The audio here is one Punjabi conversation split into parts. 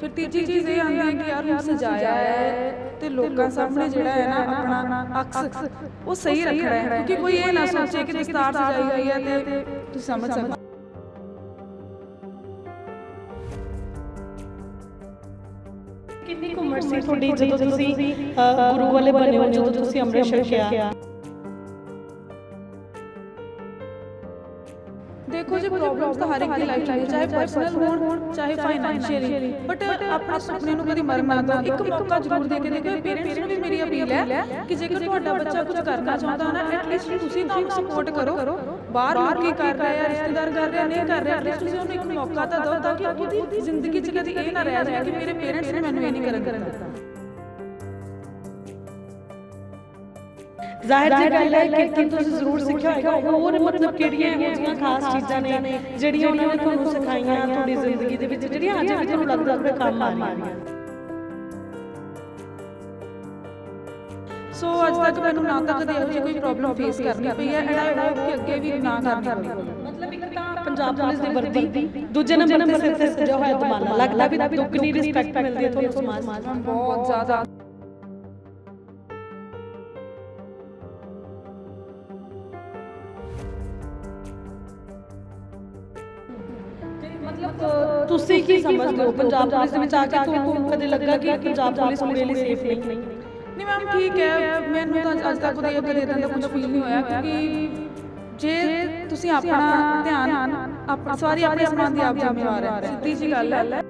ਫਿਰ ਤੀਜੀ ਚੀਜ਼ ਇਹ ਆਉਂਦੀ ਹੈ ਕਿ ਯਾਰ ਹੁਣ ਸਜਾਇਆ ਹੈ ਤੇ ਲੋਕਾਂ ਸਾਹਮਣੇ ਜਿਹੜਾ ਹੈ ਨਾ ਆਪਣਾ ਅਕਸ ਉਹ ਸਹੀ ਰੱਖਣਾ ਹੈ ਕਿਉਂਕਿ ਕੋਈ ਇਹ ਨਾ ਸੋਚੇ ਕਿ ਦਸਤਾਰ ਸਜਾਈ ਹੋਈ ਹੈ ਤੇ ਤੁਸੀਂ ਸਮਝ ਸਕਦੇ ਹੋ। ਕਿੰਨੀ ਕੁ ਉਮਰ ਸੀ ਤੁਹਾਡੀ ਜਦੋਂ ਤੁਸੀਂ ਗੁਰੂ ਵਾਲੇ ਬਣੇ ਹੋ ਜਦੋਂ ਤੁਸੀਂ ਅੰਮ੍ਰਿਤ ਛਕਿਆ ਦੇਖੋ ਜੀ ਪ੍ਰੋਬਲਮਸ ਤਾਂ ਹਰ ਇੱਕ ਦੀ ਲਾਈਫ 'ਚ ਆਉਂਦੀਆਂ, ਚਾਹੇ ਪਰਸਨਲ ਹੋਣ ਚਾਹੇ ਫਾਈਨੈਂਸ਼ੀਅਲੀ ਬਟ ਆਪਣੇ ਸੁਪਨੇ ਨੂੰ ਕਦੀ ਮਰ ਨਾ ਦਿਓ। ਇੱਕ ਮੌਕਾ ਜ਼ਰੂਰ ਦੇ ਕੇ ਦੇਖੋ ਪੇਰੈਂਟਸ ਨੂੰ ਵੀ ਮੇਰੀ ਅਪੀਲ ਹੈ ਕਿ ਜੇਕਰ ਤੁਹਾਡਾ ਬੱਚਾ ਕੁਝ ਕਰਨਾ ਚਾਹੁੰਦਾ ਨਾ ਐਟਲੀਸਟ ਤੁਸੀਂ ਤਾਂ ਉਹਨੂੰ ਸਪੋਰਟ ਕਰੋ। ਬਾਹਰ ਲੋਕੀ ਕਰ ਰਹੇ ਆ ਰਿਸ਼ਤੇਦਾਰ ਕਰ ਰਹੇ ਨਹੀਂ ਕਰ ਰਹੇ ਐਟਲੀਸਟ ਤੁਸੀਂ ਉਹਨੂੰ ਇੱਕ ਮੌਕਾ ਤਾਂ ਦਿਓ ਤਾਂ ਕਿ ਉਹਦੀ ਜ਼ਿੰਦਗੀ 'ਚ ਕਦੀ ਇਹ ਨਾ ਰਹਿ ਜਾਏ ਕਿ ਮੇਰੇ ਪੇਰੈਂਟਸ ਨੇ ਮੈਨੂੰ ਇਹ ਨਹੀਂ ਕਰਨ ਦਿੱਤਾ। ਜ਼ਾਹਿਰ ਜੀ ਗੱਲ ਹੈ ਕੀਰਤਨ ਤੁਸੀਂ ਜ਼ਰੂਰ ਸਿੱਖਿਆ ਹੋਏਗਾ। ਹੋਰ ਮਤਲਬ ਕਿਹੜੀਆਂ ਇਹੋ ਜਿਹੀਆਂ ਖਾਸ ਚੀਜ਼ਾਂ ਨੇ ਜਿਹੜੀਆਂ ਉਹਨਾਂ ਨੇ ਤੁਹਾਨੂੰ ਸਿਖਾਈਆਂ ਤੁਹਾਡੀ ਜ਼ਿੰਦਗੀ ਦੇ ਵਿੱਚ ਜਿਹੜੀਆਂ ਅੱਜ ਵੀ ਤੁਹਾਨੂੰ ਲੱਗਦਾ ਕੰਮ ਆ ਰਹੀਆਂ ਸੋ ਅੱਜ ਤੱਕ ਮੈਨੂੰ ਨਾ ਤਾਂ ਕਦੇ ਇਹੋ ਜਿਹੀ ਕੋਈ ਪ੍ਰੋਬਲਮ ਫੇਸ ਕਰਨੀ ਪਈ ਹੈ। ਐਂਡ ਆਈ ਹੋਪ ਕਿ ਅੱਗੇ ਵੀ ਨਾ ਕਰਨੀ ਪਵੇ ਮਤਲਬ ਇੱਕ ਤਾਂ ਪੰਜਾਬ ਪੁਲਿਸ ਦੀ ਵਰਦੀ ਦੂਜੇ ਨੰਬਰ ਤੇ ਸਿਰ ਤੇ ਹੋਇਆ ਦਮਾਲਾ ਲੱਗਦਾ ਵੀ ਦੁੱਗਣੀ ਰਿਸਪੈਕਟ ਮਿਲਦੀ ਹੈ ਤੁਹਾਨੂੰ ਸਮਾਜ ਬਹੁਤ ਜ਼ਿਆਦਾ ਮਤਲਬ ਤੁਸੀਂ ਕੀ ਸਮਝਦੇ ਹੋ? ਪੰਜਾਬ ਪੁਲਿਸ ਦੇ ਵਿੱਚ ਆ ਕੇ ਤੁਹਾਨੂੰ ਕਦੇ ਲੱਗਾ ਕਿ ਪੰਜਾਬ ਪੁਲਿਸ ਮੇਰੇ ਲਈ ਸੇਫ ਨਹੀਂ ਨਹੀਂ। ਮੈਮ ਠੀਕ ਹੈ। ਮੈਨੂੰ ਤਾਂ ਅੱਜ ਤੱਕ ਉਹਦੇ ਕਦੇ ਇਦਾਂ ਦਾ ਕੁਝ ਫੀਲ ਨਹੀਂ ਹੋਇਆ ਕਿਉਂਕਿ ਜੇ ਤੁਸੀਂ ਆਪਣਾ ਧਿਆਨ ਆਪਣੀ ਸਾਰੀ ਆਪਣੇ ਸਮਾਨ ਦੀ ਆਪ ਜ਼ਿੰਮੇਵਾਰ ਹੈ। ਸਿੱਧੀ ਜੀ ਗੱਲ ਹੈ।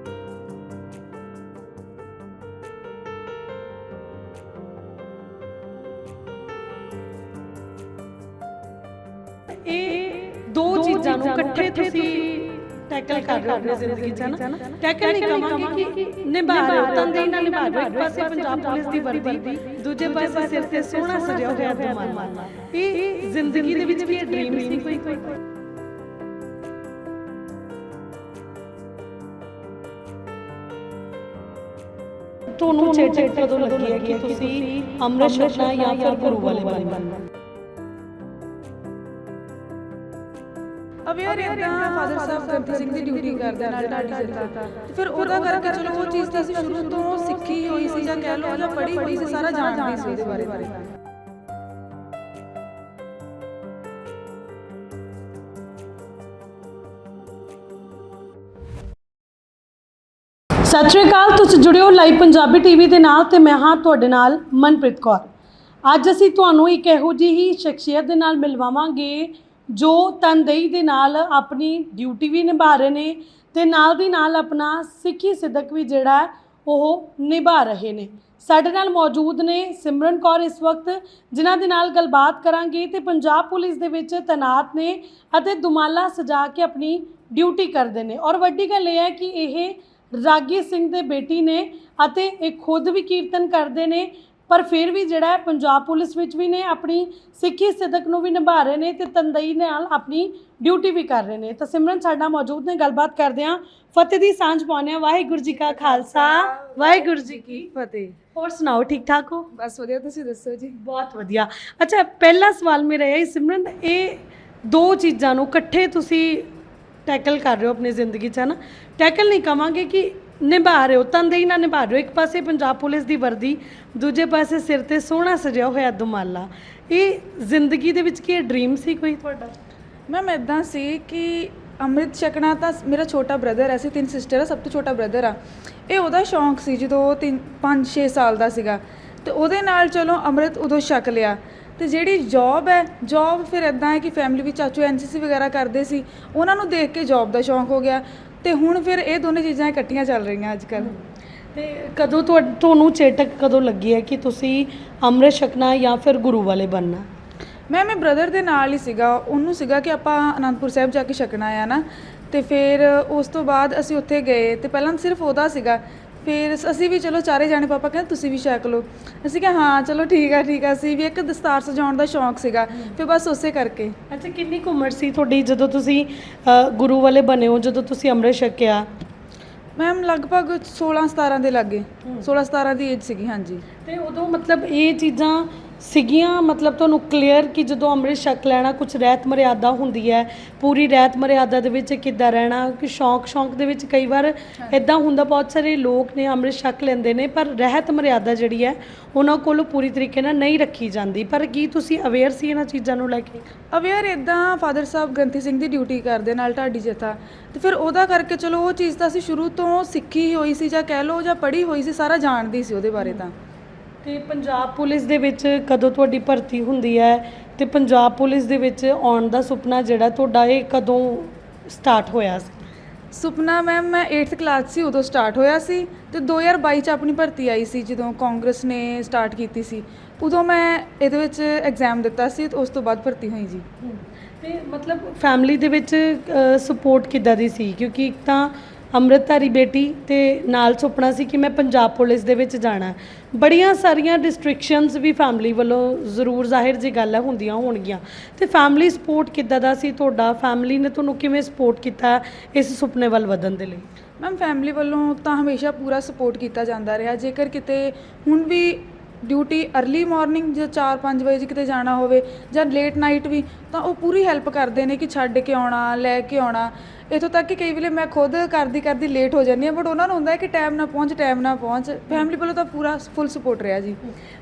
ਇਹ ਦੋ ਚੀਜ਼ਾਂ ਨੂੰ ਇਕੱਠੇ ਤੁਸੀਂ ਟੈਕਲ ਕਰ ਰਹੇ ਹੋ ਆਪਣੀ ਜ਼ਿੰਦਗੀ 'ਚ ਨਾ ਟੈਕਲ ਨਹੀਂ ਕਵਾਂਗੇ ਕਿ ਨਿਭਾ ਰਹੇ ਹੋ ਤੰਦੇ ਨਾਲ ਨਿਭਾ ਰਹੇ ਇੱਕ ਪਾਸੇ ਪੰਜਾਬ ਪੁਲਿਸ ਦੀ ਵਰਦੀ ਦੂਜੇ ਪਾਸੇ ਸਿਰ ਤੇ ਸੋਹਣਾ ਸਜਿਆ ਹੋਇਆ ਦਮਾਲਾ ਇਹ ਜ਼ਿੰਦਗੀ ਦੇ ਵਿੱਚ ਵੀ ਇਹ ਡ੍ਰੀਮ ਸੀ? ਕੋਈ ਕੋਈ। ਤੁਹਾਨੂੰ ਚੇਚਕ ਕਦੋਂ ਲੱਗੀ ਹੈ ਕਿ ਤੁਸੀਂ ਅੰਮ੍ਰਿਤ ਛਕਣਾ ਜਾਂ ਫਿਰ ਗੁਰੂ ਵਾਲੇ ਬਣਨਾ? ਅਵੇਅਰ ਇਦਾਂ ਫਾਦਰ ਸਾਹਿਬ ਗ੍ਰੰਥੀ ਸਿੰਘ ਦੀ ਡਿਊਟੀ ਕਰਦੇ ਨਾਲ ਢਾਡੀ ਸਰਕਾਰ ਤੇ ਫਿਰ ਉਹਦਾ ਕਰਕੇ ਚਲੋ ਉਹ ਚੀਜ਼ ਤਾਂ ਅਸੀਂ ਸ਼ੁਰੂ ਤੋਂ ਸਿੱਖੀ ਹੋਈ ਸੀ ਜਾਂ ਕਹਿ ਲਓ ਜਾਂ ਪੜ੍ਹੀ ਹੋਈ ਸੀ ਸਾਰਾ ਜਾਣਦੇ ਸੀ ਉਹਦੇ ਬਾਰੇ। ਸਤਿ ਸ਼੍ਰੀ ਅਕਾਲ ਤੁਸੀਂ ਜੁੜਿਓ ਲਾਈਵ ਪੰਜਾਬੀ ਟੀਵੀ ਦੇ ਨਾਲ ਤੇ ਮੈਂ ਹਾਂ ਤੁਹਾਡੇ ਨਾਲ ਮਨਪ੍ਰੀਤ ਕੌਰ। ਅੱਜ ਅਸੀਂ ਤੁਹਾਨੂੰ ਇੱਕ ਇਹੋ ਜਿਹੀ ਹੀ ਸ਼ਖਸੀਅਤ ਦੇ ਨਾਲ ਮਿਲਵਾਵਾਂਗੇ ਜੋ ਤਨਦੇਹੀ ਦੇ ਨਾਲ ਆਪਣੀ ਡਿਊਟੀ ਵੀ ਨਿਭਾ ਰਹੇ ਨੇ ਤੇ ਨਾਲ ਦੀ ਨਾਲ ਆਪਣਾ ਸਿੱਖੀ ਸਿੱਧਕ ਵੀ ਜਿਹੜਾ ਉਹ ਨਿਭਾ ਰਹੇ ਨੇ। ਸਾਡੇ ਨਾਲ ਮੌਜੂਦ ਨੇ ਸਿਮਰਨ ਕੌਰ ਇਸ ਵਕਤ, ਜਿਨ੍ਹਾਂ ਦੇ ਨਾਲ ਗੱਲਬਾਤ ਕਰਾਂਗੇ ਤੇ ਪੰਜਾਬ ਪੁਲਿਸ ਦੇ ਵਿੱਚ ਤੈਨਾਤ ਨੇ ਅਤੇ ਦੁਮਾਲਾ ਸਜਾ ਕੇ ਆਪਣੀ ਡਿਊਟੀ ਕਰਦੇ ਨੇ। ਔਰ ਵੱਡੀ ਗੱਲ ਇਹ ਹੈ ਕਿ ਇਹ ਰਾਗੀ ਸਿੰਘ ਦੇ ਬੇਟੀ ਨੇ ਅਤੇ ਇਹ ਖੁਦ ਵੀ ਕੀਰਤਨ ਕਰਦੇ ਨੇ ਪਰ ਫਿਰ ਵੀ ਜਿਹੜਾ ਹੈ ਪੰਜਾਬ ਪੁਲਿਸ ਵਿੱਚ ਵੀ ਨੇ ਆਪਣੀ ਸਿੱਖੀ ਸਿੱਧਕ ਨੂੰ ਵੀ ਨਿਭਾ ਰਹੇ ਨੇ ਤੇ ਤੰਦਈ ਨਾਲ ਆਪਣੀ ਡਿਊਟੀ ਵੀ ਕਰ ਰਹੇ ਨੇ। ਤਾਂ ਸਿਮਰਨ ਸਾਡਾ ਮੌਜੂਦ ਨੇ ਗੱਲਬਾਤ ਕਰਦੇ ਹਾਂ। ਫਤਿਹ ਦੀ ਸਾਂਝ ਪਾਉਂਦੇ ਹਾਂ। ਵਾਹਿਗੁਰੂ ਜੀ ਕਾ ਖਾਲਸਾ। ਵਾਹਿਗੁਰੂ ਜੀ ਕੀ ਫਤਿਹ। ਹੋਰ ਸੁਣਾਓ ਠੀਕ ਠਾਕ ਹੋ? ਬਸ ਵਧੀਆ ਤੁਸੀਂ ਦੱਸੋ ਜੀ? ਬਹੁਤ ਵਧੀਆ। ਅੱਛਾ ਪਹਿਲਾ ਸਵਾਲ ਮੇਰਾ ਇਹ ਹੈ, ਸਿਮਰਨ ਇਹ ਦੋ ਚੀਜ਼ਾਂ ਨੂੰ ਇਕੱਠੇ ਤੁਸੀਂ ਟੈਕਲ ਕਰ ਰਹੇ ਹੋ ਆਪਣੀ ਜ਼ਿੰਦਗੀ 'ਚ ਹੈ ਨਾ? ਟੈਕਲ ਨਹੀਂ ਕਵਾਂਗੇ ਕਿ ਨਿਭਾ ਰਹੇ ਹੋ। ਤੰਦੇਹੀ ਨਾਲ ਨਿਭਾ ਰਹੇ ਹੋ। ਇੱਕ ਪਾਸੇ ਪੰਜਾਬ ਪੁਲਿਸ ਦੀ ਵਰਦੀ, ਦੂਜੇ ਪਾਸੇ ਸਿਰ ਤੇ ਸੋਹਣਾ ਸਜਿਆ ਹੋਇਆ ਦੁਮਾਲਾ। ਇਹ ਜ਼ਿੰਦਗੀ ਦੇ ਵਿੱਚ ਕੀ ਇਹ ਡ੍ਰੀਮ ਸੀ ਕੋਈ ਤੁਹਾਡਾ? ਮੈਮ ਇਦਾਂ ਸੀ ਕਿ ਅੰਮ੍ਰਿਤ ਛਕਣਾ ਤਾਂ ਮੇਰਾ ਛੋਟਾ ਬ੍ਰਦਰ ਐ ਸੀ ਤਿੰਨ ਸਿਸਟਰ ਆ, ਸਭ ਤੋਂ ਛੋਟਾ ਬ੍ਰਦਰ ਆ। ਇਹ ਉਹਦਾ ਸ਼ੌਂਕ ਸੀ ਜਦੋਂ ਉਹ 3 5 6 ਸਾਲ ਦਾ ਸੀਗਾ। ਤੇ ਉਹਦੇ ਨਾਲ ਚਲੋ ਅੰਮ੍ਰਿਤ ਉਦੋਂ ਛਕ ਲਿਆ। ਤੇ ਜਿਹੜੀ ਜੌਬ ਹੈ ਜੌਬ ਫਿਰ ਇਦਾਂ ਹੈ ਕਿ ਫੈਮਿਲੀ ਵਿੱਚ ਚਾਚੂ ਐਨਸੀਸੀ ਵਗੈਰਾ ਕਰਦੇ ਸੀ। ਉਹਨਾਂ ਨੂੰ ਦੇਖ ਕੇ ਜੌਬ ਦਾ ਸ਼ੌਂਕ ਹੋ ਗਿਆ। ਤੇ ਹੁਣ ਫਿਰ ਇਹ ਦੋਨੇ ਚੀਜ਼ਾਂ ਇਕੱਠੀਆਂ ਚੱਲ ਰਹੀਆਂ ਅੱਜ ਕੱਲ੍ਹ ਤੇ ਕਦੋਂ ਤੁਹਾ- ਤੁਹਾਨੂੰ ਚੇਟਕ ਕਦੋਂ ਲੱਗੀ ਹੈ ਕਿ ਤੁਸੀਂ ਅੰਮ੍ਰਿਤ ਛਕਣਾ ਜਾਂ ਫਿਰ ਗੁਰੂ ਵਾਲੇ ਬਣਨਾ? ਮੈਂ ਮੇਰੇ ਬ੍ਰਦਰ ਦੇ ਨਾਲ ਹੀ ਸੀਗਾ। ਉਹਨੂੰ ਸੀਗਾ ਕਿ ਆਪਾਂ ਅਨੰਦਪੁਰ ਸਾਹਿਬ ਜਾ ਕੇ ਛਕਣਾ ਆ ਨਾ। ਤੇ ਫਿਰ ਉਸ ਤੋਂ ਬਾਅਦ ਅਸੀਂ ਉੱਥੇ ਗਏ। ਤੇ ਪਹਿਲਾਂ ਸਿਰਫ ਉਹਦਾ ਸੀਗਾ ਫਿਰ ਅਸੀਂ ਵੀ ਚਲੋ ਚਾਰੇ ਜਾਣੇ ਪਾਪਾ ਕਹਿੰਦੇ ਤੁਸੀਂ ਵੀ ਛਕ ਲਓ। ਅਸੀਂ ਕਿਹਾ ਹਾਂ ਚਲੋ ਠੀਕ ਆ ਠੀਕ ਆ। ਅਸੀਂ ਵੀ ਇੱਕ ਦਸਤਾਰ ਸਜਾਉਣ ਦਾ ਸ਼ੌਂਕ ਸੀਗਾ। ਫਿਰ ਬਸ ਉਸੇ ਕਰਕੇ। ਅੱਛਾ ਕਿੰਨੀ ਕੁ ਉਮਰ ਸੀ ਤੁਹਾਡੀ ਜਦੋਂ ਤੁਸੀਂ ਅ, ਗੁਰੂ ਵਾਲੇ ਬਣੇ ਹੋ ਜਦੋਂ ਤੁਸੀਂ ਅੰਮ੍ਰਿਤ ਛਕਿਆ ਮੈਮ ਲਗਭਗ 16 17 ਦੇ ਲੱਗੇ। 16 17 ਦੀ ਏਜ ਸੀਗੀ ਹਾਂਜੀ। ਤੇ ਉਦੋਂ ਮਤਲਬ ਇਹ ਚੀਜ਼ਾਂ ਸੀਗੀਆਂ ਮਤਲਬ ਤੁਹਾਨੂੰ ਕਲੀਅਰ ਕਿ ਜਦੋਂ ਅੰਮ੍ਰਿਤ ਛਕ ਲੈਣਾ ਕੁਝ ਰਹਿਤ ਮਰਿਆਦਾ ਹੁੰਦੀ ਹੈ ਪੂਰੀ ਰਹਿਤ ਮਰਿਆਦਾ ਦੇ ਵਿੱਚ ਕਿੱਦਾਂ ਰਹਿਣਾ ਕਿ ਸ਼ੌਂਕ ਸ਼ੌਂਕ ਦੇ ਵਿੱਚ ਕਈ ਵਾਰ ਇਦਾਂ ਹੁੰਦਾ ਬਹੁਤ ਸਾਰੇ ਲੋਕ ਨੇ ਅੰਮ੍ਰਿਤ ਛਕ ਲੈਂਦੇ ਨੇ ਪਰ ਰਹਿਤ ਮਰਿਆਦਾ ਜਿਹੜੀ ਹੈ ਉਹਨਾਂ ਕੋਲੋਂ ਪੂਰੀ ਤਰੀਕੇ ਨਾਲ ਨਹੀਂ ਰੱਖੀ ਜਾਂਦੀ। ਪਰ ਕੀ ਤੁਸੀਂ ਅਵੇਅਰ ਸੀ ਇਹਨਾਂ ਚੀਜ਼ਾਂ ਨੂੰ ਲੈ ਕੇ? ਅਵੇਅਰ ਇਦਾਂ ਫਾਦਰ ਸਾਹਿਬ ਗ੍ਰੰਥੀ ਸਿੰਘ ਦੀ ਡਿਊਟੀ ਕਰਦੇ ਨਾਲ ਢਾਡੀ ਜਥਾ। ਤੇ ਫਿਰ ਉਹਦਾ ਕਰਕੇ ਚਲੋ ਉਹ ਚੀਜ਼ ਤਾਂ ਅਸੀਂ ਸ਼ੁਰੂ ਤੋਂ ਸਿੱਖੀ ਹੋਈ ਸੀ ਜਾਂ ਕਹਿ ਲਓ ਜਾਂ ਪੜ੍ਹੀ ਹੋਈ ਸੀ ਸਾਰਾ ਜਾਣਦੀ ਸੀ ਉਹਦੇ ਬਾਰੇ ਤਾਂ। ਤੇ ਪੰਜਾਬ ਪੁਲਿਸ ਦੇ ਵਿੱਚ ਕਦੋਂ ਤੁਹਾਡੀ ਭਰਤੀ ਹੁੰਦੀ ਹੈ ਤੇ ਪੰਜਾਬ ਪੁਲਿਸ ਦੇ ਵਿੱਚ ਆਉਣ ਦਾ ਸੁਪਨਾ ਜਿਹੜਾ ਤੁਹਾਡਾ ਇਹ ਕਦੋਂ ਸਟਾਰਟ ਹੋਇਆ ਸੀ? ਸੁਪਨਾ ਮੈਮ ਮੈਂ 8th ਕਲਾਸ ਸੀ ਉਦੋਂ ਸਟਾਰਟ ਹੋਇਆ ਸੀ ਤੇ 2022 ਚ ਆਪਣੀ ਭਰਤੀ ਆਈ ਸੀ ਜਦੋਂ ਕਾਂਗਰਸ ਨੇ ਸਟਾਰਟ ਕੀਤੀ ਸੀ। ਉਦੋਂ ਮੈਂ ਇਹਦੇ ਵਿੱਚ ਐਗਜ਼ਾਮ ਦਿੱਤਾ ਸੀ ਤੇ ਉਸ ਤੋਂ ਬਾਅਦ ਭਰਤੀ ਹੋਈ ਜੀ। ਤੇ ਮਤਲਬ ਫੈਮਿਲੀ ਦੇ ਵਿੱਚ ਸਪੋਰਟ ਕਿੱਦਾਂ ਦੀ ਸੀ? ਕਿਉਂਕਿ ਇੱਕ ਤਾਂ ਅੰਮ੍ਰਿਤਧਾਰੀ ਬੇਟੀ ਤੇ ਨਾਲ ਸੁਪਨਾ ਸੀ ਕਿ ਮੈਂ ਪੰਜਾਬ ਪੁਲਿਸ ਦੇ ਵਿੱਚ ਜਾਣਾ ਬੜੀਆਂ ਸਾਰੀਆਂ ਰਿਸਟ੍ਰਿਕਸ਼ਨਸ ਵੀ ਫੈਮਿਲੀ ਵੱਲੋਂ ਜ਼ਰੂਰ ਜ਼ਾਹਿਰ ਜੀ ਗੱਲ ਹੈ ਹੁੰਦੀਆਂ ਹੋਣਗੀਆਂ। ਤੇ ਫੈਮਿਲੀ ਸਪੋਰਟ ਕਿੱਦਾਂ ਦਾ ਸੀ ਤੁਹਾਡਾ? ਫੈਮਿਲੀ ਨੇ ਤੁਹਾਨੂੰ ਕਿਵੇਂ ਸਪੋਰਟ ਕੀਤਾ ਇਸ ਸੁਪਨੇ ਵੱਲ ਵਧਣ ਦੇ ਲਈ? ਮੈਮ ਫੈਮਿਲੀ ਵੱਲੋਂ ਤਾਂ ਹਮੇਸ਼ਾ ਪੂਰਾ ਸਪੋਰਟ ਕੀਤਾ ਜਾਂਦਾ ਰਿਹਾ। ਜੇਕਰ ਕਿਤੇ ਹੁਣ ਵੀ ਡਿਊਟੀ अर्ਲੀ ਮਾਰਨਿੰਗ ਜਾਂ 4-5 ਵਜੇ ਕਿਤੇ ਜਾਣਾ ਹੋਵੇ ਜਾਂ ਲੇਟ ਨਾਈਟ ਵੀ, ਤਾਂ ਉਹ ਪੂਰੀ ਹੈਲਪ ਕਰਦੇ ਨੇ ਕਿ ਛੱਡ ਕੇ ਆਉਣਾ, ਲੈ ਕੇ ਆਉਣਾ। ਇਥੋਂ ਤੱਕ ਕਿ ਕਈ ਵੇਲੇ ਮੈਂ ਖੁਦ ਕਰਦੀ ਕਰਦੀ ਲੇਟ ਹੋ ਜਾਂਦੀ ਹਾਂ ਬਟ ਉਹਨਾਂ ਨੂੰ ਹੁੰਦਾ ਹੈ ਕਿ ਟਾਈਮ ਨਾ ਪਹੁੰਚ ਟਾਈਮ ਨਾ ਪਹੁੰਚ। ਫੈਮਿਲੀ ਵੱਲੋਂ ਤਾਂ ਪੂਰਾ ਫੁੱਲ ਸਪੋਰਟ ਰਿਹਾ ਜੀ।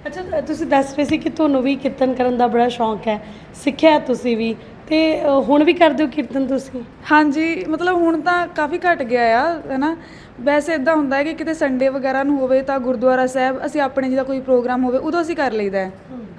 ਅੱਛਾ ਤੁਸੀਂ ਦੱਸ ਰਹੇ ਸੀ ਕਿ ਤੁਹਾਨੂੰ ਵੀ ਕੀਰਤਨ ਕਰਨ ਦਾ ਬੜਾ ਸ਼ੌਂਕ ਹੈ। ਸਿੱਖਿਆ ਤੁਸੀਂ ਵੀ। ਤੇ ਅ, ਹੁਣ ਵੀ ਕਰਦੇ ਹੋ ਕੀਰਤਨ ਤੁਸੀਂ? ਹਾਂਜੀ ਮਤਲਬ ਹੁਣ ਤਾਂ ਕਾਫੀ ਘਟ ਗਿਆ ਆ ਹੈਨਾ। ਵੈਸੇ ਇਦਾਂ ਹੁੰਦਾ ਹੈ ਕਿ ਕਿਤੇ ਸੰਡੇ ਵਗੈਰਾ ਨੂੰ ਹੋਵੇ ਤਾਂ ਗੁਰਦੁਆਰਾ ਸਾਹਿਬ ਅਸੀਂ ਆਪਣੇ ਜਿਹਦਾ ਕੋਈ ਪ੍ਰੋਗਰਾਮ ਹੋਵੇ ਉਦੋਂ ਅਸੀਂ ਕਰ ਲਈਦਾ ਹੈ।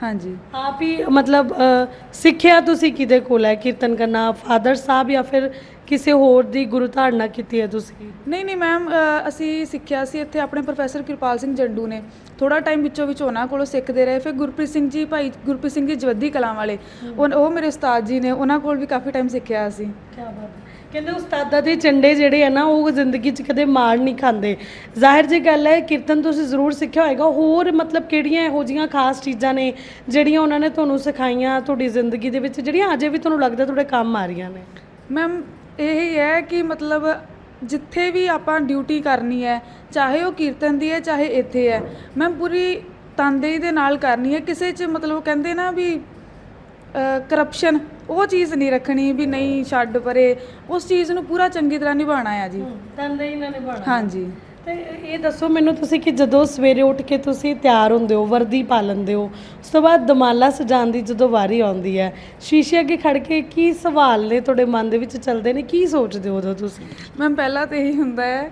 ਹਾਂਜੀ। ਆਪ ਹੀ ਮਤਲਬ ਅ, ਸਿੱਖਿਆ ਤੁਸੀਂ ਕਿਹਦੇ ਕੋਲ ਹੈ? ਕੀਰਤਨ ਕਰਨਾ ਫਾਦਰ ਸਾਹਿਬ ਜਾਂ ਫਿਰ ਕਿਸੇ ਹੋਰ ਦੀ ਗੁਰੂ ਧਾਰਨਾ ਕੀਤੀ ਹੈ ਤੁਸੀਂ? ਨਹੀਂ ਨਹੀਂ ਮੈਮ ਅਸੀਂ ਸਿੱਖਿਆ ਸੀ ਇੱਥੇ ਆਪਣੇ ਪ੍ਰੋਫੈਸਰ ਕਿਰਪਾਲ ਸਿੰਘ ਜੰਡੂ ਨੇ। ਥੋੜਾ ਟਾਈਮ ਵਿੱਚੋਂ ਵਿੱਚ ਉਹਨਾਂ ਕੋਲੋਂ ਸਿੱਖਦੇ ਰਹੇ। ਫਿਰ ਗੁਰਪ੍ਰੀਤ ਸਿੰਘ ਜੀ ਭਾਈ ਗੁਰਪ੍ਰੀਤ ਸਿੰਘ ਜੀ ਜਵੱਦੀ ਕਲਾਂ ਵਾਲੇ। ਉਹ ਉਹ ਮੇਰੇ ਉਸਤਾਦ ਜੀ ਨੇ ਉਹਨਾਂ ਕੋਲ ਵੀ ਕਾਫੀ ਟਾਈਮ ਸਿੱਖਿਆ ਅਸੀਂ ਕੀ ਬਾਤ ਹੈ। ਕਹਿੰਦੇ ਉਸਤਾਦਾਂ ਦੇ ਚੰਡੇ ਜਿਹੜੇ ਆ ਨਾ, ਉਹ ਜ਼ਿੰਦਗੀ 'ਚ ਕਦੇ ਮਾਰ ਨਹੀਂ ਖਾਂਦੇ। ਜ਼ਾਹਿਰ ਜੀ ਗੱਲ ਹੈ, ਕੀਰਤਨ ਤੁਸੀਂ ਜ਼ਰੂਰ ਸਿੱਖਿਆ ਹੋਏਗਾ। ਹੋਰ ਮਤਲਬ ਕਿਹੜੀਆਂ ਇਹੋ ਜੀਆਂ ਖਾਸ ਚੀਜ਼ਾਂ ਨੇ, ਜਿਹੜੀਆਂ ਉਹਨਾਂ ਨੇ ਤੁਹਾਨੂੰ ਸਿਖਾਈਆਂ ਤੁਹਾਡੀ ਜ਼ਿੰਦਗੀ ਦੇ ਵਿੱਚ, ਜਿਹੜੀਆਂ ਅਜੇ ਵੀ ਤੁਹਾਨੂੰ ਲੱਗਦਾ ਤੁਹਾਡੇ ਕੰਮ ਆ ਰਹੀਆਂ ਨੇ? ਮੈਮ, ਇਹ ਹੈ ਕਿ ਮਤਲਬ ਜਿੱਥੇ ਵੀ ਆਪਾਂ ਡਿਊਟੀ ਕਰਨੀ ਹੈ, ਚਾਹੇ ਉਹ ਕੀਰਤਨ ਦੀ ਹੈ, ਚਾਹੇ ਇੱਥੇ ਹੈ, ਮੈਮ, ਪੂਰੀ ਤਨਦੇਹੀ ਦੇ ਨਾਲ ਕਰਨੀ ਹੈ। ਕਿਸੇ 'ਚ ਮਤਲਬ ਕਹਿੰਦੇ ਨਾ ਵੀ ਕਰਪਸ਼ਨ ਉਹ ਚੀਜ਼ ਨਹੀਂ ਰੱਖਣੀ ਵੀ ਨਹੀਂ ਛੱਡ ਪਰੇ। ਉਸ ਚੀਜ਼ ਨੂੰ ਪੂਰਾ ਚੰਗੀ ਤਰ੍ਹਾਂ ਨਿਭਾਉਣਾ ਆ ਜੀ। ਹੀ ਨਾ ਨਿਭਾਣਾ ਹਾਂਜੀ। ਤੇ ਇਹ ਦੱਸੋ ਮੈਨੂੰ ਤੁਸੀਂ ਕਿ ਜਦੋਂ ਸਵੇਰੇ ਉੱਠ ਕੇ ਤੁਸੀਂ ਤਿਆਰ ਹੁੰਦੇ ਹੋ ਵਰਦੀ ਪਾ ਲੈਂਦੇ ਹੋ ਉਸ ਤੋਂ ਬਾਅਦ ਦਮਾਲਾ ਸਜਾਉਣ ਦੀ ਜਦੋਂ ਵਾਰੀ ਆਉਂਦੀ ਹੈ ਸ਼ੀਸ਼ੇ ਅੱਗੇ ਖੜ ਕੇ ਕੀ ਸਵਾਲ ਨੇ ਤੁਹਾਡੇ ਮਨ ਦੇ ਵਿੱਚ ਚੱਲਦੇ ਨੇ? ਕੀ ਸੋਚਦੇ ਹੋ ਉਦੋਂ ਤੁਸੀਂ? ਮੈਂ ਪਹਿਲਾਂ ਤਾਂ ਇਹੀ ਹੁੰਦਾ ਹੈ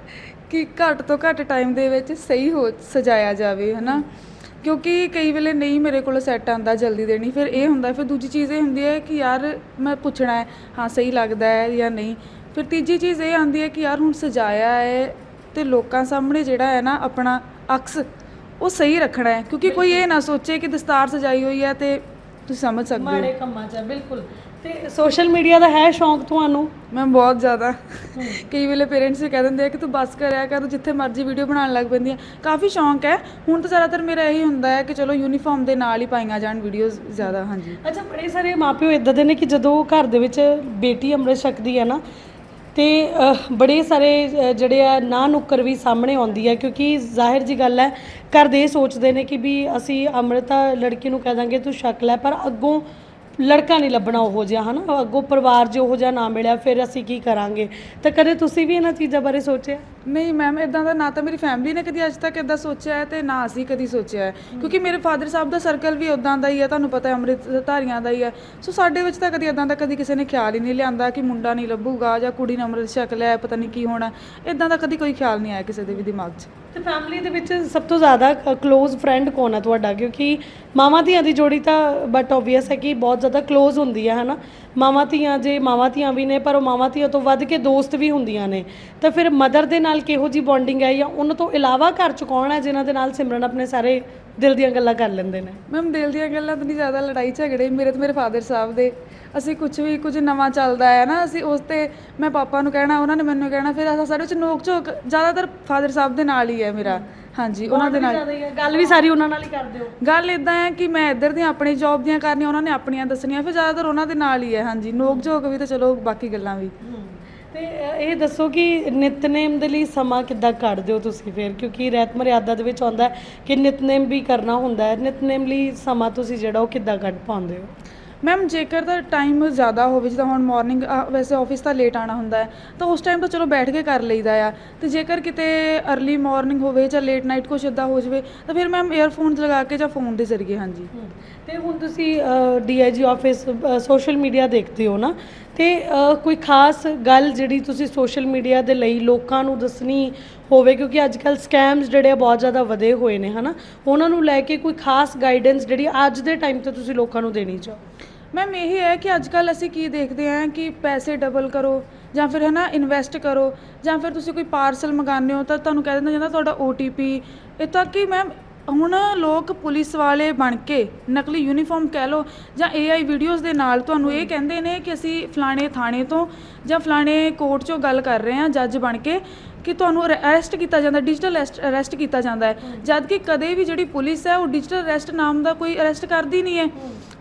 ਕਿ ਘੱਟ ਤੋਂ ਘੱਟ ਟਾਈਮ ਦੇ ਵਿੱਚ ਸਹੀ ਹੋ ਸਜਾਇਆ ਜਾਵੇ ਹਨਾ? ਕਿਉਂਕਿ ਕਈ ਵੇਲੇ ਨਹੀਂ ਮੇਰੇ ਕੋਲ ਸੈੱਟ ਆਂਦਾ ਜਲਦੀ ਦੇਣੀ ਫਿਰ ਇਹ ਹੁੰਦਾ ਫਿਰ ਦੂਜੀ ਚੀਜ਼ ਇਹ ਹੁੰਦੀ ਹੈ ਕਿ ਯਾਰ ਮੈਂ ਪੁੱਛਣਾ ਹੈ ਹਾਂ ਸਹੀ ਲੱਗਦਾ ਹੈ ਜਾਂ ਨਹੀਂ। ਫਿਰ ਤੀਜੀ ਚੀਜ਼ ਇਹ ਆਂਦੀ ਹੈ ਕਿ ਯਾਰ ਹੁਣ ਸਜਾਇਆ ਹੈ ਤੇ ਲੋਕਾਂ ਸਾਹਮਣੇ ਜਿਹੜਾ ਹੈ ਨਾ ਆਪਣਾ ਅਕਸ ਉਹ ਸਹੀ ਰੱਖਣਾ ਹੈ। ਕਿਉਂਕਿ ਕੋਈ ਇਹ ਨਾ ਸੋਚੇ ਕਿ ਦਸਤਾਰ ਸਜਾਈ ਹੋਈ ਹੈ ਤੇ ਤੁਸੀਂ ਸਮਝ ਸਕਦੇ ਹੋ। ਮਾੜੇ ਕੰਮਾਂ 'ਚ ਹੈ, ਬਿਲਕੁਲ। ਤੇ ਸੋਸ਼ਲ ਮੀਡੀਆ ਦਾ ਹੈ ਸ਼ੌਂਕ ਤੁਹਾਨੂੰ? ਮੈਂ ਬਹੁਤ ਜ਼ਿਆਦਾ। ਕਈ ਵੇਲੇ ਪੇਰੈਂਟਸ ਵੀ ਕਹਿ ਦਿੰਦੇ ਆ ਕਿ ਤੂੰ ਬਸ ਕਰਿਆ ਕਰ ਤੂੰ ਜਿੱਥੇ ਮਰਜ਼ੀ ਵੀਡੀਓ ਬਣਾਉਣ ਲੱਗ ਪੈਂਦੀ ਆ। ਕਾਫੀ ਸ਼ੌਂਕ ਹੈ। ਹੁਣ ਤਾਂ ਜ਼ਿਆਦਾਤਰ ਮੇਰਾ ਇਹੀ ਹੁੰਦਾ ਹੈ ਕਿ ਚਲੋ ਯੂਨੀਫਾਰਮ ਦੇ ਨਾਲ ਹੀ ਪਾਈਆਂ ਜਾਣ ਵੀਡੀਓਜ਼ ਜ਼ਿਆਦਾ ਹਾਂਜੀ। ਅੱਛਾ ਬੜੇ ਸਾਰੇ ਮਾਪਿਓ ਇਦਾਂ ਦੇ ਨੇ ਕਿ ਜਦੋਂ ਘਰ ਦੇ ਵਿੱਚ ਬੇਟੀ ਅੰਮ੍ਰਿਤ ਛਕਦੀ ਹੈ ਨਾ ਤੇ ਬੜੇ ਸਾਰੇ ਜਿਹੜੇ ਆ ਨਾ ਨੁੱਕਰ ਵੀ ਸਾਹਮਣੇ ਆਉਂਦੀ ਹੈ ਕਿਉਂਕਿ ਜ਼ਾਹਿਰ ਜੀ ਗੱਲ ਹੈ ਘਰ ਦੇ ਸੋਚਦੇ ਨੇ ਕਿ ਵੀ ਅਸੀਂ ਅੰਮ੍ਰਿਤਾ ਲੜਕੀ ਨੂੰ ਕਹਿ ਦਾਂਗੇ ਤੂੰ ਛਕ ਲੈ ਪਰ ਅੱਗੋਂ ਲੜਕਾ ਨਹੀਂ ਲੱਭਣਾ ਉਹੋ ਜਿਹਾ, ਹਨਾ? ਅੱਗੋਂ ਪਰਿਵਾਰ ਜੇ ਉਹੋ ਜਿਹਾ ਨਾ ਮਿਲਿਆ, ਫਿਰ ਅਸੀਂ ਕੀ ਕਰਾਂਗੇ? ਤਾਂ ਕਦੇ ਤੁਸੀਂ ਵੀ ਇਹਨਾਂ ਚੀਜ਼ਾਂ ਬਾਰੇ ਸੋਚਿਆ? ਨਹੀਂ ਮੈਮ ਇਦਾਂ ਦਾ ਨਾ ਤਾਂ ਮੇਰੀ ਫੈਮਿਲੀ ਨੇ ਕਦੀ ਅੱਜ ਤੱਕ ਇਦਾਂ ਸੋਚਿਆ ਹੈ ਤੇ ਨਾ ਅਸੀਂ ਕਦੀ ਸੋਚਿਆ ਹੈ। ਕਿਉਂਕਿ ਮੇਰੇ ਫਾਦਰ ਸਾਹਿਬ ਦਾ ਸਰਕਲ ਵੀ ਉਦਾਂ ਦਾ ਹੀ ਹੈ ਤੁਹਾਨੂੰ ਪਤਾ ਹੈ ਅੰਮ੍ਰਿਤਧਾਰੀਆਂ ਦਾ ਹੀ ਹੈ। ਸੋ ਸਾਡੇ ਵਿੱਚ ਤਾਂ ਕਦੀ ਇਦਾਂ ਦਾ ਕਦੀ ਕਿਸੇ ਨੇ ਖਿਆਲ ਹੀ ਨਹੀਂ ਲਿਆਂਦਾ ਕਿ ਮੁੰਡਾ ਨਹੀਂ ਲੱਭੂਗਾ ਜਾਂ ਕੁੜੀ ਨੇ ਅੰਮ੍ਰਿਤ ਸ਼ਕਲ ਹੈ ਪਤਾ ਨਹੀਂ ਕੀ ਹੋਣਾ। ਇਦਾਂ ਦਾ ਕਦੀ ਕੋਈ ਖਿਆਲ ਨਹੀਂ ਆਇਆ ਕਿਸੇ ਦੇ ਵੀ ਦਿਮਾਗ 'ਚ। ਤੇ ਫੈਮਿਲੀ ਦੇ ਵਿੱਚ ਸਭ ਤੋਂ ਜ਼ਿਆਦਾ ਕਲੋਜ਼ ਫਰੈਂਡ ਕੌਣ ਹੈ ਤੁਹਾਡਾ? ਕਿਉਂਕਿ ਮਾਵਾਂ ਧੀਆਂ ਦੀ ਜੋੜੀ ਤਾਂ ਬਟ ਆਬਵੀਅਸ ਹੈ ਕਿ ਬਹੁਤ ਜ਼ਿਆਦਾ ਕਲੋਜ਼ ਹੁੰਦੀ ਹੈ ਹਨਾ? ਮਾਵਾਂ ਧੀਆਂ ਜੇ ਮਾਵਾਂ ਧੀਆਂ ਵੀ ਨੇ ਪਰ ਉਹ ਮਾਵਾਂ ਧੀਆਂ ਤੋਂ ਵੱਧ ਕੇ ਦੋਸਤ ਵੀ ਹੁੰਦੀਆਂ ਨੇ। ਤਾਂ ਫਿਰ ਮਦਰ ਦੇ ਨਾਲ ਕਿਹੋ ਜੀ ਬੌਂਡਿੰਗ ਹੈ ਜਾਂ ਉਹਨਾਂ ਤੋਂ ਇਲਾਵਾ ਘਰ ਚ ਕੌਣ ਹੈ ਜਿਨ੍ਹਾਂ ਦੇ ਨਾਲ ਸਿਮਰਨ ਆਪਣੇ ਸਾਰੇ ਦਿਲ ਦੀਆਂ ਗੱਲਾਂ ਕਰ ਲੈਂਦੇ ਨੇ? ਮੈਮ ਦਿਲ ਦੀਆਂ ਗੱਲਾਂ ਤਾਂ ਨਹੀਂ ਜ਼ਿਆਦਾ ਲੜਾਈ ਝਗੜੇ ਮੇਰੇ ਤੇ ਮੇਰੇ ਫਾਦਰ ਸਾਹਿਬ ਦੇ। ਅਸੀਂ ਕੁਝ ਵੀ ਕੁਝ ਨਵਾਂ ਚੱਲਦਾ ਹੈ ਨਾ ਅਸੀਂ ਉਸ ਤੇ ਮੈਂ ਪਾਪਾ ਨੂੰ ਕਹਿਣਾ ਉਹਨਾਂ ਨੇ ਮੈਨੂੰ ਕਹਿਣਾ ਫਿਰ ਅਸਾਂ ਸਾਡੇ ਵਿੱਚ ਨੋਕ ਝੋਕ ਜ਼ਿਆਦਾਤਰ ਫਾਦਰ ਸਾਹਿਬ ਦੇ ਨਾਲ ਹੀ ਹੈ ਮੇਰਾ। ਹਾਂਜੀ ਉਹਨਾਂ ਦੇ ਨਾਲ। ਗੱਲ ਵੀ ਸਾਰੀ ਉਹਨਾਂ ਨਾਲ ਹੀ ਕਰਦੇ ਹੋ? ਗੱਲ ਇਦਾਂ ਹੈ ਕਿ ਮੈਂ ਇੱਧਰ ਦੀਆਂ ਆਪਣੀ ਜੌਬ ਦੀਆਂ ਕਰਨੀਆਂ ਉਹਨਾਂ ਨੇ ਆਪਣੀਆਂ ਦੱਸਣੀਆਂ ਫਿਰ ਜ਼ਿਆਦਾਤਰ ਉਹਨਾਂ ਦੇ ਨਾਲ ਹੀ ਹੈ ਹਾਂਜੀ। ਨੋਕ ਝੋਕ ਵੀ ਤੇ ਚਲੋ ਬਾਕੀ ਗੱਲਾਂ ਵੀ। ਤੇ ਅ, ਇਹ ਦੱਸੋ ਕਿ ਨਿਤਨੇਮ ਦੇ ਲਈ ਸਮਾਂ ਕਿੱਦਾਂ ਕੱਢਦੇ ਹੋ ਤੁਸੀਂ ਫਿਰ? ਕਿਉਂਕਿ ਰਹਿਤ ਮਰਿਆਦਾ ਦੇ ਵਿੱਚ ਆਉਂਦਾ ਹੈ ਕਿ ਨਿਤਨੇਮ ਵੀ ਕਰਨਾ ਹੁੰਦਾ ਹੈ। ਨਿਤਨੇਮ ਲਈ ਸਮਾਂ ਤੁਸੀਂ ਜਿਹੜਾ ਉਹ ਕਿੱਦਾਂ ਕੱਢ ਪਾਉਂਦੇ ਹੋ? ਮੈਮ ਜੇਕਰ ਤਾਂ ਟਾਈਮ ਜ਼ਿਆਦਾ ਹੋਵੇ, ਜਿੱਦਾਂ ਹੁਣ ਮਾਰਨਿੰਗ ਵੈਸੇ ਆਫਿਸ ਤਾਂ ਲੇਟ ਆਣਾ ਹੁੰਦਾ ਹੈ, ਤਾਂ ਉਸ ਟਾਈਮ ਤਾਂ ਚਲੋ ਬੈਠ ਕੇ ਕਰ ਲਈਦਾ ਆ। ਤੇ ਜੇਕਰ ਕਿਤੇ ਅਰਲੀ ਮਾਰਨਿੰਗ ਹੋਵੇ ਜਾਂ ਲੇਟ ਨਾਈਟ ਕੁਛ ਇਦਾਂ ਹੋ ਜਾਵੇ, ਤਾਂ ਫਿਰ ਮੈਮ ਏਅਰਫੋਨਸ ਲਗਾ ਕੇ ਜਾਂ ਫੋਨ ਦੇ ਜ਼ਰੀਏ, ਹਾਂਜੀ। ਤੇ ਹੁਣ ਤੁਸੀਂ ਡੀਆਈਜੀ ਆਫਿਸ ਸੋਸ਼ਲ ਮੀਡੀਆ ਦੇਖਦੇ ਹੋ ਨਾ, ਤੇ ਕੋਈ ਖਾਸ ਗੱਲ ਜਿਹੜੀ ਤੁਸੀਂ ਸੋਸ਼ਲ ਮੀਡੀਆ ਦੇ ਲਈ ਲੋਕਾਂ ਨੂੰ ਦੱਸਣੀ ਹੋਵੇ, ਕਿਉਂਕਿ ਅੱਜ ਕੱਲ ਸਕੈਮਸ ਜਿਹੜੇ ਆ ਬਹੁਤ ਜ਼ਿਆਦਾ ਵਧੇ ਹੋਏ ਨੇ, ਹਨਾ? ਉਹਨਾਂ ਨੂੰ ਲੈ ਕੇ ਕੋਈ ਖਾਸ ਗਾਈਡੈਂਸ ਜਿਹੜੀ ਅੱਜ ਦੇ ਟਾਈਮ ਤੇ ਤੁਸੀਂ ਲੋਕਾਂ ਨੂੰ ਦੇਣੀ ਚਾਹੋ? ਮੈਮ ਇਹ ਹੈ ਕਿ ਅੱਜ ਕੱਲ ਅਸੀਂ ਕੀ ਦੇਖਦੇ ਹਾਂ ਕਿ ਪੈਸੇ ਡਬਲ ਕਰੋ ਜਾਂ ਫਿਰ ਹੈ ਨਾ ਇਨਵੈਸਟ ਕਰੋ ਜਾਂ ਫਿਰ ਤੁਸੀਂ ਕੋਈ ਪਾਰਸਲ ਮੰਗਾਉਂਦੇ ਹੋ ਤਾਂ ਤੁਹਾਨੂੰ ਕਹਿ ਦਿੰਦਾ ਜਾਂਦਾ ਤੁਹਾਡਾ OTP ਇਹ ਤਾਂ ਕਿ ਮੈਮ ਹੁਣ ਲੋਕ ਪੁਲਿਸ ਵਾਲੇ ਬਣ ਕੇ ਨਕਲੀ ਯੂਨੀਫਾਰਮ ਕਹਿ ਲਓ ਜਾਂ AI ਵੀਡੀਓਜ਼ ਦੇ ਨਾਲ ਤੁਹਾਨੂੰ ਇਹ ਕਹਿੰਦੇ ਨੇ ਕਿ ਅਸੀਂ ਫਲਾਣੇ ਥਾਣੇ ਤੋਂ ਜਾਂ ਫਲਾਣੇ ਕੋਰਟ 'ਚੋਂ ਗੱਲ ਕਰ ਰਹੇ ਹਾਂ ਜੱਜ ਬਣ ਕੇ ਕਿ ਤੁਹਾਨੂੰ ਅਰੈਸਟ ਕੀਤਾ ਜਾਂਦਾ ਡਿਜੀਟਲ ਅਰੈਸਟ ਕੀਤਾ ਜਾਂਦਾ ਹੈ। ਜਦ ਕਿ ਕਦੇ ਵੀ ਜਿਹੜੀ ਪੁਲਿਸ ਹੈ ਉਹ ਡਿਜੀਟਲ ਅਰੈਸਟ ਨਾਮ ਦਾ ਕੋਈ ਅਰੈਸਟ ਕਰਦੀ ਨਹੀਂ ਹੈ।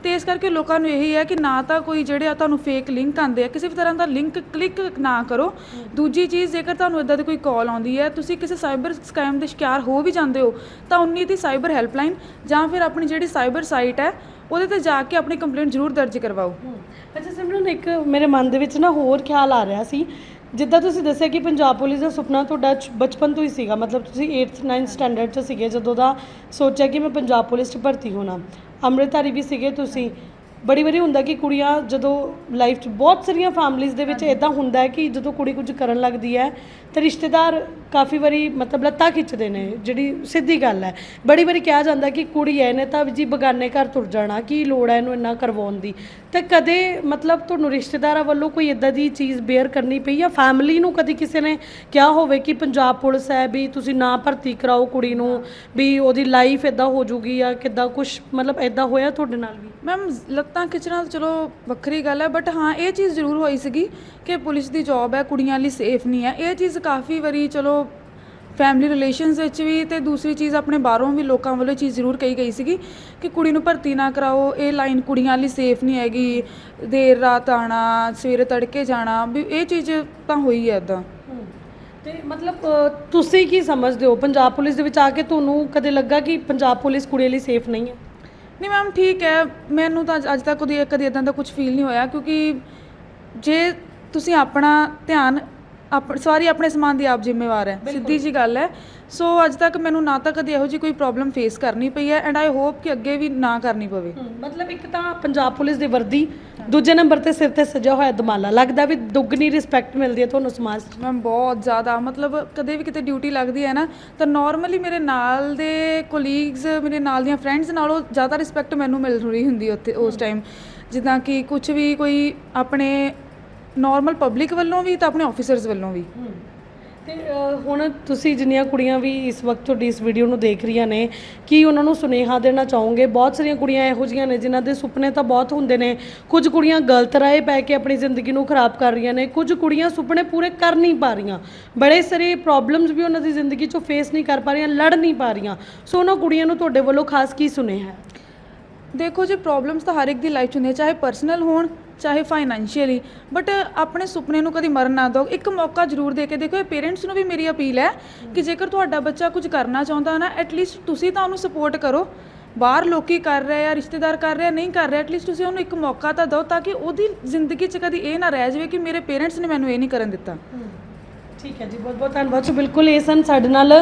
ਤੇ ਇਸ ਕਰਕੇ ਲੋਕਾਂ ਨੂੰ ਇਹੀ ਹੈ ਕਿ ਨਾ ਤਾਂ ਕੋਈ ਜਿਹੜੇ ਆ ਤੁਹਾਨੂੰ ਫੇਕ ਲਿੰਕ ਆਉਂਦੇ ਆ, ਕਿਸੇ ਵੀ ਤਰ੍ਹਾਂ ਦਾ ਲਿੰਕ ਕਲਿੱਕ ਨਾ ਕਰੋ। ਦੂਜੀ ਚੀਜ਼, ਜੇਕਰ ਤੁਹਾਨੂੰ ਇਦਾਂ ਦੀ ਕੋਈ ਕਾਲ ਆਉਂਦੀ ਹੈ, ਤੁਸੀਂ ਕਿਸੇ ਸਾਈਬਰ ਸਕੈਮ ਦੇ ਸ਼ਿਕਾਰ ਹੋ ਵੀ ਜਾਂਦੇ ਹੋ, ਤਾਂ 19 ਦੀ ਸਾਈਬਰ ਹੈਲਪਲਾਈਨ ਜਾਂ ਫਿਰ ਆਪਣੀ ਜਿਹੜੀ ਸਾਈਬਰ ਸਾਈਟ ਹੈ, ਉਹਦੇ ਤੇ ਜਾ ਕੇ ਆਪਣੀ ਕੰਪਲੇਂਟ ਜ਼ਰੂਰ ਦਰਜ ਕਰਵਾਓ। ਅੱਛਾ, ਸਿਮਰਨ, ਇੱਕ ਮੇਰੇ ਮਨ ਦੇ ਵਿੱਚ ਨਾ ਹੋਰ ਖਿਆਲ ਆ ਰਿਹਾ ਸੀ। ਜਿੱਦਾਂ ਤੁਸੀਂ ਦੱਸਿਆ ਕਿ ਪੰਜਾਬ ਪੁਲਿਸ ਦਾ ਸੁਪਨਾ ਤੁਹਾਡਾ ਬਚਪਨ ਤੋਂ ਹੀ ਸੀਗਾ, ਮਤਲਬ ਤੁਸੀਂ 8th 9th ਸਟੈਂਡਰਡ 'ਚ ਸੀਗੇ, ਜਦੋਂ ਦਾ ਸੋਚਿਆ ਕਿ ਮੈਂ ਪੰਜਾਬ ਪੁਲਿਸ 'ਚ ਭਰਤੀ ਹੋਣਾ। ਅੰਮ੍ਰਿਤਧਾਰੀ ਵੀ ਸੀਗੇ ਤੁਸੀਂ। ਬੜੀ ਵਾਰੀ ਹੁੰਦਾ ਕਿ ਕੁੜੀਆਂ ਜਦੋਂ ਲਾਈਫ 'ਚ ਬਹੁਤ ਸਾਰੀਆਂ ਫੈਮਲੀਆਂ ਦੇ ਵਿੱਚ ਇਦਾਂ ਹੁੰਦਾ ਹੈ ਕਿ ਜਦੋਂ ਕੁੜੀ ਕੁਝ ਕਰਨ ਲੱਗਦੀ ਹੈ ਤਾਂ ਰਿਸ਼ਤੇਦਾਰ ਕਾਫੀ ਵਾਰੀ ਮਤਲਬ ਲੱਤਾਂ ਖਿੱਚਦੇ ਨੇ ਜਿਹੜੀ ਸਿੱਧੀ ਗੱਲ ਹੈ। ਬੜੀ ਵਾਰੀ ਕਿਹਾ ਜਾਂਦਾ ਕਿ ਕੁੜੀ ਹੈ ਇਹਨੇ ਤਾਂ ਜੀ ਬਗਾਨੇ ਘਰ ਤੁਰ ਜਾਣਾ ਕੀ ਲੋੜ ਹੈ ਇਹਨੂੰ ਇੰਨਾ ਕਰਵਾਉਣ ਦੀ? ਤੇ ਕਦੇ ਮਤਲਬ ਤੁਹਾਨੂੰ ਰਿਸ਼ਤੇਦਾਰਾਂ ਵੱਲੋਂ ਕੋਈ ਇਦਾਂ ਦੀ ਚੀਜ਼ ਬੇਅਰ ਕਰਨੀ ਪਈ ਜਾਂ ਫੈਮਿਲੀ ਨੂੰ ਕਦੇ ਕਿਸੇ ਨੇ ਕਿਹਾ ਹੋਵੇ ਕਿ ਪੰਜਾਬ ਪੁਲਿਸ ਹੈ ਵੀ ਤੁਸੀਂ ਨਾ ਭਰਤੀ ਕਰਾਓ ਕੁੜੀ ਨੂੰ, ਵੀ ਉਹਦੀ ਲਾਈਫ ਇਦਾਂ ਹੋ ਜੂਗੀ ਜਾਂ ਕਿੱਦਾਂ ਕੁਝ ਮਤਲਬ ਇਦਾਂ ਹੋਇਆ ਤੁਹਾਡੇ ਨਾਲ ਵੀ? ਮੈਮ ਲੱਤਾਂ ਖਿੱਚਣਾ ਚਲੋ ਵੱਖਰੀ ਗੱਲ ਹੈ ਬਟ ਹਾਂ, ਇਹ ਚੀਜ਼ ਜ਼ਰੂਰ ਹੋਈ ਸੀਗੀ ਕਿ ਪੁਲਿਸ ਦੀ ਜੌਬ ਹੈ, ਕੁੜੀਆਂ ਲਈ ਸੇਫ ਨਹੀਂ ਹੈ। ਇਹ ਚੀਜ਼ ਕਾਫੀ ਵਾਰੀ ਚਲੋ ਫੈਮਿਲੀ ਰਿਲੇਸ਼ਨਸ ਵਿੱਚ ਵੀ ਤੇ ਦੂਸਰੀ ਚੀਜ਼ ਆਪਣੇ ਬਾਹਰੋਂ ਵੀ ਲੋਕਾਂ ਵੱਲੋਂ ਇਹ ਚੀਜ਼ ਜ਼ਰੂਰ ਕਹੀ ਗਈ ਸੀਗੀ ਕਿ ਕੁੜੀ ਨੂੰ ਭਰਤੀ ਨਾ ਕਰਾਓ ਇਹ ਲਾਈਨ ਕੁੜੀਆਂ ਲਈ ਸੇਫ ਨਹੀਂ ਹੈਗੀ ਦੇਰ ਰਾਤ ਆਣਾ ਸਵੇਰੇ ਤੜਕੇ ਜਾਣਾ ਵੀ ਇਹ ਚੀਜ਼ ਤਾਂ ਹੋਈ ਹੈ ਇਦਾਂ ਤੇ ਮਤਲਬ ਅ, ਤੁਸੀਂ ਕੀ ਸਮਝਦੇ ਹੋ? ਪੰਜਾਬ ਪੁਲਿਸ ਦੇ ਵਿੱਚ ਆ ਕੇ ਤੁਹਾਨੂੰ ਕਦੇ ਲੱਗਾ ਕਿ ਪੰਜਾਬ ਪੁਲਿਸ ਕੁੜੀਆਂ ਲਈ ਸੇਫ ਨਹੀਂ ਹੈ? ਨਹੀਂ ਮੈਮ ਠੀਕ ਹੈ। ਮੈਨੂੰ ਤਾਂ ਅੱਜ- ਅੱਜ ਤੱਕ ਕਦੀ ਕਦੀ ਇਦਾਂ ਦਾ ਕੁਝ ਫੀਲ ਨਹੀਂ ਹੋਇਆ ਕਿਉਂਕਿ ਜੇ ਤੁਸੀਂ ਆਪਣਾ ਧਿਆਨ ਆਪ ਸਵਾਰੀ ਆਪਣੇ ਸਮਾਨ ਦੀ ਆਪ ਜ਼ਿੰਮੇਵਾਰ ਹੈ। ਸਿੱਧੀ ਜੀ ਗੱਲ ਹੈ। ਸੋ ਅੱਜ ਤੱਕ ਮੈਨੂੰ ਨਾ ਤਾਂ ਕਦੀ ਇਹੋ ਜੀ ਕੋਈ ਪ੍ਰੋਬਲਮ ਫੇਸ ਕਰਨੀ ਪਈ ਹੈ ਐਂਡ ਆਈ ਹੋਪ ਕਿ ਅੱਗੇ ਵੀ ਨਾ ਕਰਨੀ ਪਵੇ। ਮਤਲਬ ਇੱਕ ਤਾਂ ਪੰਜਾਬ ਪੁਲਿਸ ਦੀ ਵਰਦੀ ਦੂਜੇ ਨੰਬਰ ਤੇ ਸਿਰ ਤੇ ਸਜਿਆ ਹੋਇਆ ਦਮਾਲਾ। ਲੱਗਦਾ ਵੀ ਦੁੱਗਣੀ ਰਿਸਪੈਕਟ ਮਿਲਦੀ ਹੈ ਤੁਹਾਨੂੰ ਸਮਾਜ 'ਚ। ਮੈਮ ਬਹੁਤ ਜ਼ਿਆਦਾ ਮਤਲਬ ਕਦੇ ਵੀ ਕਿਤੇ ਡਿਊਟੀ ਲੱਗਦੀ ਹੈ ਨਾ ਤਾਂ ਨਾਰਮਲੀ ਮੇਰੇ ਨਾਲ ਦੇ ਕੋਲੀਗਸ ਮੇਰੇ ਨਾਲ ਦੀਆਂ ਫਰੈਂਡਸ ਨਾਲੋਂ ਜ਼ਿਆਦਾ ਰਿਸਪੈਕਟ ਮੈਨੂੰ ਮਿਲ ਰਹੀ ਹੁੰਦੀ ਉੱਥੇ ਉਸ ਟਾਈਮ ਜਿੱਦਾਂ ਕਿ ਕੁਝ ਵੀ ਕੋਈ ਆਪਣੇ ਨਾਰਮਲ ਪਬਲਿਕ ਵੱਲੋਂ ਵੀ ਤਾਂ ਆਪਣੇ ਆਫੀਸਰਸ ਵੱਲੋਂ ਵੀ। ਤੇ ਅ, ਹੁਣ ਤੁਸੀਂ ਜਿੰਨੀਆਂ ਕੁੜੀਆਂ ਵੀ ਇਸ ਵਕਤ ਤੁਹਾਡੀ ਇਸ ਵੀਡੀਓ ਨੂੰ ਦੇਖ ਰਹੀਆਂ ਨੇ ਕੀ ਉਹਨਾਂ ਨੂੰ ਸੁਨੇਹਾ ਦੇਣਾ ਚਾਹੋਗੇ? ਬਹੁਤ ਸਾਰੀਆਂ ਕੁੜੀਆਂ ਇਹੋ ਜਿਹੀਆਂ ਨੇ ਜਿਨ੍ਹਾਂ ਦੇ ਸੁਪਨੇ ਤਾਂ ਬਹੁਤ ਹੁੰਦੇ ਨੇ। ਕੁਝ ਕੁੜੀਆਂ ਗਲਤ ਰਾਏ ਪੈ ਕੇ ਆਪਣੀ ਜ਼ਿੰਦਗੀ ਨੂੰ ਖਰਾਬ ਕਰ ਰਹੀਆਂ ਨੇ ਕੁਝ ਕੁੜੀਆਂ ਸੁਪਨੇ ਪੂਰੇ ਕਰ ਨਹੀਂ ਪਾ ਰਹੀਆਂ। ਬੜੇ ਸਾਰੇ ਪ੍ਰੋਬਲਮਸ ਵੀ ਉਹਨਾਂ ਦੀ ਜ਼ਿੰਦਗੀ 'ਚੋਂ ਫੇਸ ਨਹੀਂ ਕਰ ਪਾ ਰਹੀਆਂ ਲੜ ਨਹੀਂ ਪਾ ਰਹੀਆਂ। ਸੋ ਉਹਨਾਂ ਕੁੜੀਆਂ ਨੂੰ ਤੁਹਾਡੇ ਵੱਲੋਂ ਖਾਸ ਕੀ ਸੁਨੇਹਾ ਹੈ? ਦੇਖੋ ਜੀ ਪ੍ਰੋਬਲਮਸ ਤਾਂ ਹਰ ਇੱਕ ਦੀ ਲਾਈਫ 'ਚ ਹੁੰਦੀਆਂ ਚਾਹੇ ਪਰਸਨਲ ਹੋਣ ਚਾਹੇ ਫਾਈਨੈਂਸ਼ੀਅਲੀ ਬਟ ਆਪਣੇ ਸੁਪਨੇ ਨੂੰ ਕਦੀ ਮਰਨ ਨਾ ਦਿਓ। ਇੱਕ ਮੌਕਾ ਜ਼ਰੂਰ ਦੇ ਕੇ ਦੇਖੋ, ਇਹ ਪੇਰੈਂਟਸ ਨੂੰ ਵੀ ਮੇਰੀ ਅਪੀਲ ਹੈ ਕਿ ਜੇਕਰ ਤੁਹਾਡਾ ਬੱਚਾ ਕੁਝ ਕਰਨਾ ਚਾਹੁੰਦਾ ਨਾ ਐਟਲੀਸਟ ਤੁਸੀਂ ਤਾਂ ਉਹਨੂੰ ਸਪੋਰਟ ਕਰੋ। ਬਾਹਰ ਲੋਕੀ ਕਰ ਰਹੇ ਆ, ਰਿਸ਼ਤੇਦਾਰ ਕਰ ਰਹੇ ਆ, ਨਹੀਂ ਕਰ ਰਹੇ ਐਟਲੀਸਟ ਤੁਸੀਂ ਉਹਨੂੰ ਇੱਕ ਮੌਕਾ ਤਾਂ ਦਿਓ ਤਾਂ ਕਿ ਉਹਦੀ ਜ਼ਿੰਦਗੀ 'ਚ ਕਦੀ ਇਹ ਨਾ ਰਹਿ ਜਾਵੇ ਕਿ ਮੇਰੇ ਪੇਰੈਂਟਸ ਨੇ ਮੈਨੂੰ ਇਹ ਨਹੀਂ ਕਰਨ ਦਿੱਤਾ। ਠੀਕ ਹੈ ਜੀ, ਬਹੁਤ ਬਹੁਤ ਧੰਨਵਾਦ। ਸੋ ਬਿਲਕੁਲ ਇਹ ਸਨ ਸਾਡੇ ਨਾਲ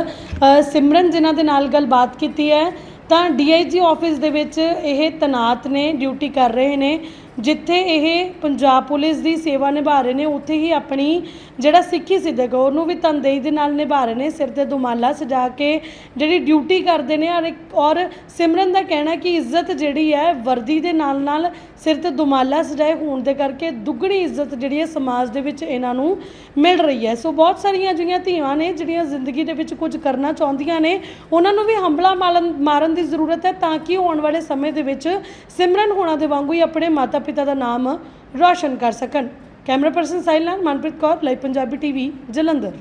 ਸਿਮਰਨ ਜਿਨ੍ਹਾਂ ਦੇ ਨਾਲ ਗੱਲਬਾਤ ਕੀਤੀ ਹੈ। ਤਾਂ ਡੀਆਈਜੀ ਆਫਿਸ ਦੇ ਵਿੱਚ ਇਹ ਤਨਾਤ ਨੇ ਡਿਊਟੀ ਕਰ ਰਹੇ ਨੇ। ਜਿੱਥੇ ਇਹ ਪੰਜਾਬ ਪੁਲਿਸ ਦੀ ਸੇਵਾ ਨਿਭਾ ਰਹੇ ਨੇ ਉੱਥੇ ਹੀ ਆਪਣੀ ਜਿਹੜਾ ਸਿੱਖੀ ਸਿੱਧਕ ਉਹਨੂੰ ਵੀ ਤਨਦੇਹੀ ਦੇ ਨਾਲ ਨਿਭਾ ਰਹੇ ਨੇ, ਸਿਰ ਤੇ ਦੁਮਾਲਾ ਸਜਾ ਕੇ ਜਿਹੜੀ ਡਿਊਟੀ ਕਰਦੇ ਨੇ, ਔਰ ਇੱਕ- ਔਰ ਸਿਮਰਨ ਦਾ ਕਹਿਣਾ ਕਿ ਇੱਜ਼ਤ ਜਿਹੜੀ ਹੈ, ਵਰਦੀ ਦੇ ਨਾਲ ਨਾਲ ਸਿਰ ਤੇ ਦੁਮਾਲਾ ਸਜਾਏ ਹੋਣ ਦੇ ਕਰਕੇ ਦੁੱਗਣੀ ਇੱਜ਼ਤ ਜਿਹੜੀ ਹੈ ਸਮਾਜ ਦੇ ਵਿੱਚ ਇਹਨਾਂ ਨੂੰ ਮਿਲ ਰਹੀ ਹੈ। ਸੋ ਬਹੁਤ ਸਾਰੀਆਂ ਜਿਹੜੀਆਂ ਧੀਆਂ ਨੇ, ਜਿਹੜੀਆਂ ਜ਼ਿੰਦਗੀ ਦੇ ਵਿੱਚ ਕੁਝ ਕਰਨਾ ਚਾਹੁੰਦੀਆਂ ਨੇ, ਉਹਨਾਂ ਨੂੰ ਵੀ ਹੰਬਲਾ ਮਾਰਨ ਮਾਰਨ ਦੀ ਜ਼ਰੂਰਤ ਹੈ ਤਾਂ ਕਿ ਆਉਣ ਵਾਲੇ ਸਮੇਂ ਦੇ ਵਿੱਚ ਸਿਮਰਨ ਹੋਣਾ ਦੇ ਵਾਂਗੂ ਹੀ ਆਪਣੇ ਮਾਤਾ ਪਿਤਾ ਦਾ ਨਾਮ ਰੌਸ਼ਨ ਕਰ ਸਕਣ। ਕੈਮਰਾ ਪਰਸਨ ਸਾਹਿਲ ਨਾਲ ਮਨਪ੍ਰੀਤ ਕੌਰ ਲਾਈਵ ਪੰਜਾਬੀ ਟੀਵੀ ਜਲੰਧਰ।